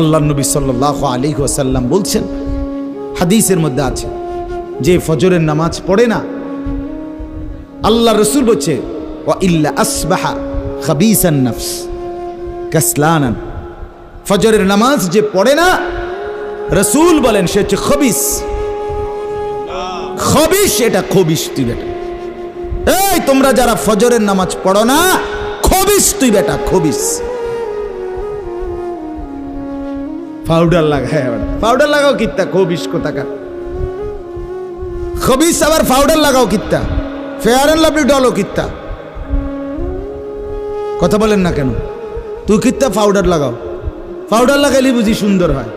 আল্লাহ নবী সাল্লাহ আলী ওসাল্লাম বলছেন, হাদিসের মধ্যে আছে, যে ফজরের নামাজ পড়ে না, আল্লাহ রসুল বলছে ও ইল্লা আসবাহা কাসলানান। ফজরের নামাজ যে পড়ে না, রসুল বলেন সে হচ্ছে খবিস। খবিস এটা খবিস তুই বেটা। এই তোমরা যারা ফজরের নামাজ পড়ো না, খবিস তুই বেটা, খবিস। পাউডার লাগা হ্যাঁ পাউডার লাগাও কিত্তা খবিস কোথাকার খবিস আবার পাউডার লাগাও কিত্তা। ফেয়ার অ্যান্ড লাভলি ডলও কিত্তা। কথা বলেন না কেন? তুই কিত্তা পাউডার লাগাও। পাউডার লাগাইলে বুঝি সুন্দর হয়।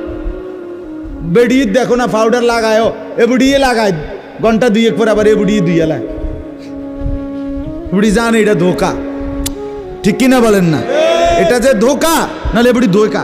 বেডিয়ে দেখো না পাউডার লাগায়ও এ বুড়িয়ে লাগায়। ঘণ্টা দুই এক পর আবার এ বুড়িয়ে দুই এলায় বুড়ি জান এটা ধোকা। ঠিক কিনা বলেন না? এটা যে ধোকা নাহলে বুড়ি ধোকা।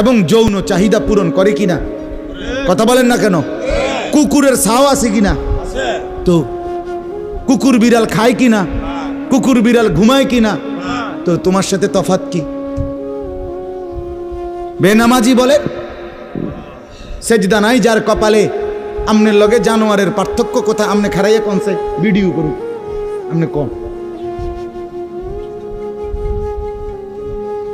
এবং যৌন চাহিদা পূরণ করে কিনা? কথা বলেন না কেন? কুকুরের ছাও আছে কিনা? তো কুকুর বিড়াল খায় কিনা? কুকুর বিড়াল ঘুমায় কিনা? তো তোমার সাথে তফাত কি? বেনামাজি বলে সেজদা নাই যার কপালে আমনের লগে জানোয়ারের পার্থক্য কোথায়? আমনে খারাইয়া কনসে ভিডিও করুক। আমনে কম।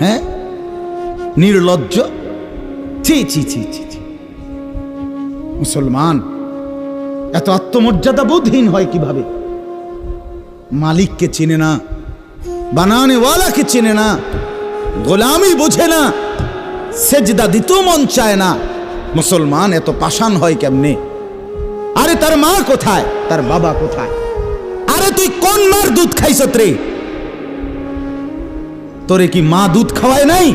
হ্যাঁ? নির্লজ্জ? ছি ছি ছি ছি ছি। মুসলমান, এত আত্মমর্যাদা বোধহীন হয় কীভাবে? মালিককে চিনে না, বানানেওয়ালাকে চিনে না, গোলামি বোঝে না, সেজদা দিতেও মন চায় না। মুসলমান, এত পাষাণ হয় কেমনে? আরে, তার মা কোথায়? তার বাবা কোথায়? আরে, তুই কোন মার দুধ খাইছত রে তোরে কি মা দুধ খাওয়ায় নাই?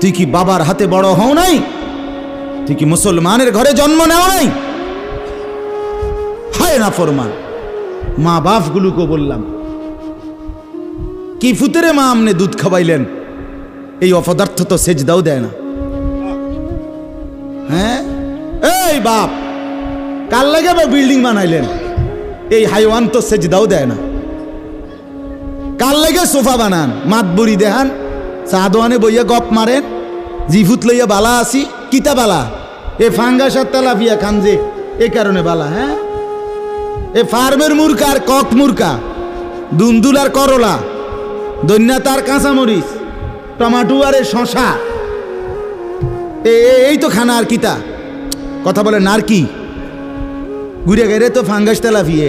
তুই কি বাবার হাতে বড় হও নাই? তুই কি মুসলমানের ঘরে জন্ম নেওয়া নাই? হায় না ফরমান। মা বাপগুলোকে বললাম, কি ফুতেরে মা আমনে দুধ খাওয়াইলেন? এই অপদার্থ তো সেজ দাও দেয় না। হ্যাঁ? এই বাপ কাল লাগে বিল্ডিং বানাইলেন? এই হাইওয়ান তো সেজ দাও দেয় না। কাল লাগে সোফা বানান? মাত বুড়ি দেহান। চাদোয়ানে বইয়া গপ মারেন। জিফুত লইয়া বালা আসি কিতা বালা? এ ফাঙ্গাস আর তেলাপিয়া খান যে। এ কারণে বালা হ্যাঁ? এ ফার্মের মুরকা আর কক মুরকা দুন্দুল আর করলা। দৈন্যা তার কাঁচামরিচ। টমাটো আর এ শশা। এই তো খানা আর কিতা। কথা বলে নার কি ঘুরে গেলে তো ফাঙ্গাস তেলাফিয়ে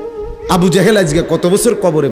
আবু জাহেল আজকে কত বছর কবরে